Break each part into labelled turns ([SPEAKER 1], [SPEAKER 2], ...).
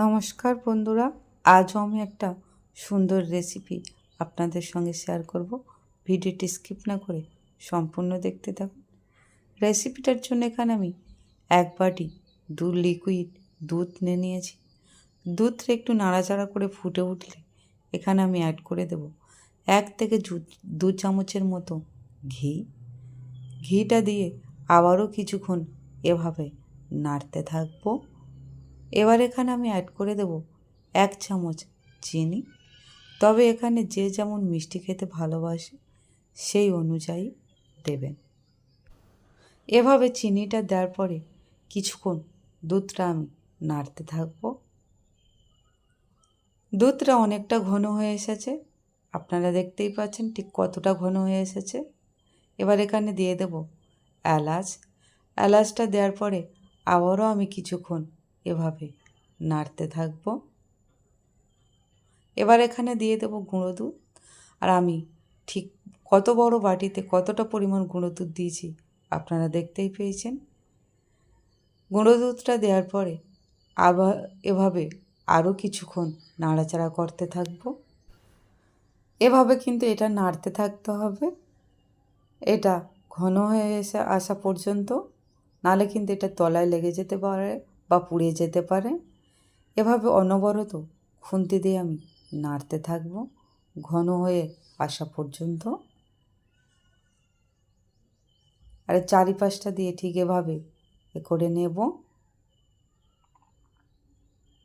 [SPEAKER 1] নমস্কার বন্ধুরা, আজও আমি একটা সুন্দর রেসিপি আপনাদের সঙ্গে শেয়ার করব। ভিডিওটি স্কিপ না করে সম্পূর্ণ দেখতে থাকুন। রেসিপিটার জন্য এখানে আমি এক বাটি দু লিকুইড দুধ নিয়ে নিয়েছি। দুধটা একটু নাড়াচাড়া করে ফুটে উঠলে এখানে আমি অ্যাড করে দেব এক থেকে দু চামচের মতো ঘি। ঘিটা দিয়ে আবারও কিছুক্ষণ এভাবে নাড়তে থাকব। এবার এখানে আমি অ্যাড করে দেব এক চামচ চিনি। তবে এখানে যে যেমন মিষ্টি খেতে ভালোবাসে, সেই অনুযায়ী দেবেন। এভাবে চিনিটা দেওয়ার পরে কিছুক্ষণ দুধটা আমি নাড়তে থাকব। দুধটা অনেকটা ঘন হয়ে এসেছে। আপনারা দেখতেই পাচ্ছেন ঠিক কতটা ঘন হয়ে এসেছে। এবার এখানে দিয়ে দেব এলাচ। এলাচটা দেওয়ার পরে আবারও আমি কিছুক্ষণ এভাবে নাড়তে থাকব। এবার এখানে দিয়ে দেব গুঁড়ো দুধ। আর আমি ঠিক কত বড় বাটিতে কতটা পরিমাণ গুঁড়ো দুধ দিয়েছি আপনারা দেখতেই পেয়েছেন। গুঁড়ো দুধটা দেওয়ার পরে আবার এভাবে আরও কিছুক্ষণ নাড়াচাড়া করতে থাকব। এভাবে কিন্তু এটা নাড়তে থাকতে হবে। এটা ঘন হয়ে এসে আসা পর্যন্ত। নালে কিন্তু এটা তলায় লেগে যেতে পারে। বা পুড়ে যেতে পারে। এভাবে অনবরত খুন্তি দিয়ে আমি নাড়তে থাকব, ঘন হয়ে আসা পর্যন্ত। আর চারিপাশটা দিয়ে ঠিক এভাবে এ করে নেব।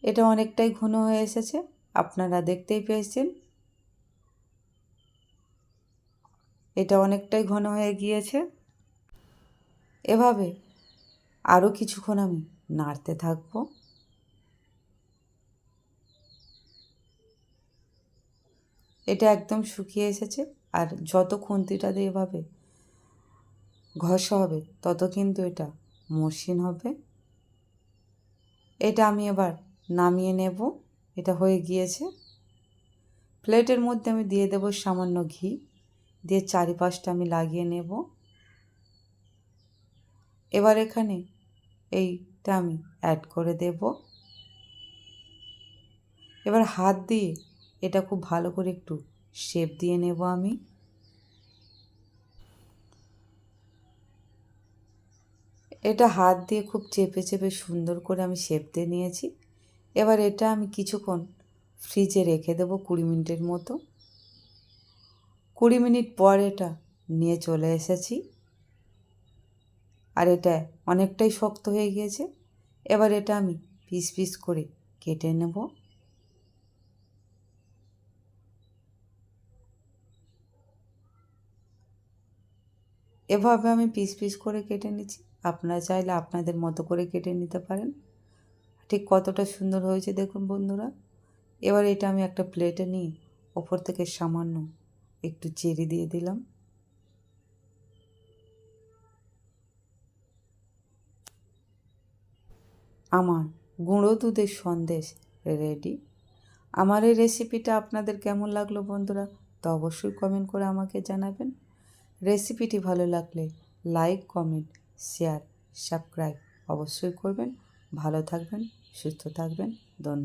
[SPEAKER 1] এটা অনেকটাই ঘন হয়ে এসেছে, আপনারা দেখতেই পেয়েছেন। এটা অনেকটাই ঘন হয়ে গিয়েছে। এভাবে আরও কিছুক্ষণ আমি নাড়তে থাকব। এটা একদম শুকিয়ে এসেছে আর যত খুন্তিটা দিয়ে এভাবে ঘষা হবে, তত কিন্তু এটা মসৃণ হবে। এটা আমি এবার নামিয়ে নেব, এটা হয়ে গিয়েছে। প্লেটের মধ্যে আমি দিয়ে দেব সামান্য ঘি, দিয়ে চারিপাশটা আমি লাগিয়ে নেব। এবার এখানে এইটা আমি অ্যাড করে দেব। এবার হাত দিয়ে এটা খুব ভালো করে একটু শেপ দিয়ে নেব আমি। এটা হাত দিয়ে খুব চেপে চেপে সুন্দর করে আমি শেপ দিয়ে নিয়েছি। এবার এটা আমি কিছুক্ষণ ফ্রিজে রেখে দেবো কুড়ি মিনিটের মতো। কুড়ি মিনিট পর এটা নিয়ে চলে এসেছি। আর এটা অনেকটাই শক্ত হয়ে গিয়েছে। এবার এটা আমি পিস পিস করে কেটে নেব। এভাবে আমি পিস পিস করে কেটে নিচ্ছি। আপনারা চাইলে আপনাদের মতো করে কেটে নিতে পারেন। ঠিক কতটা সুন্দর হয়েছে দেখুন বন্ধুরা। এবার এটা আমি একটা প্লেটে নিয়ে ওপর থেকে সামান্য একটু চেরি দিয়ে দিলাম। আমার গুঁড়ো দুধের সন্দেশ রেডি আমার এই রেসিপিটা আপনাদের কেমন লাগল বন্ধুরা? তো অবশ্যই কমেন্ট করে আমাকে জানাবেন। রেসিপিটি ভালো লাগলে লাইক কমেন্ট শেয়ার সাবস্ক্রাইব অবশ্যই করবেন। ভালো থাকবেন, সুস্থ থাকবেন। ধন্যবাদ।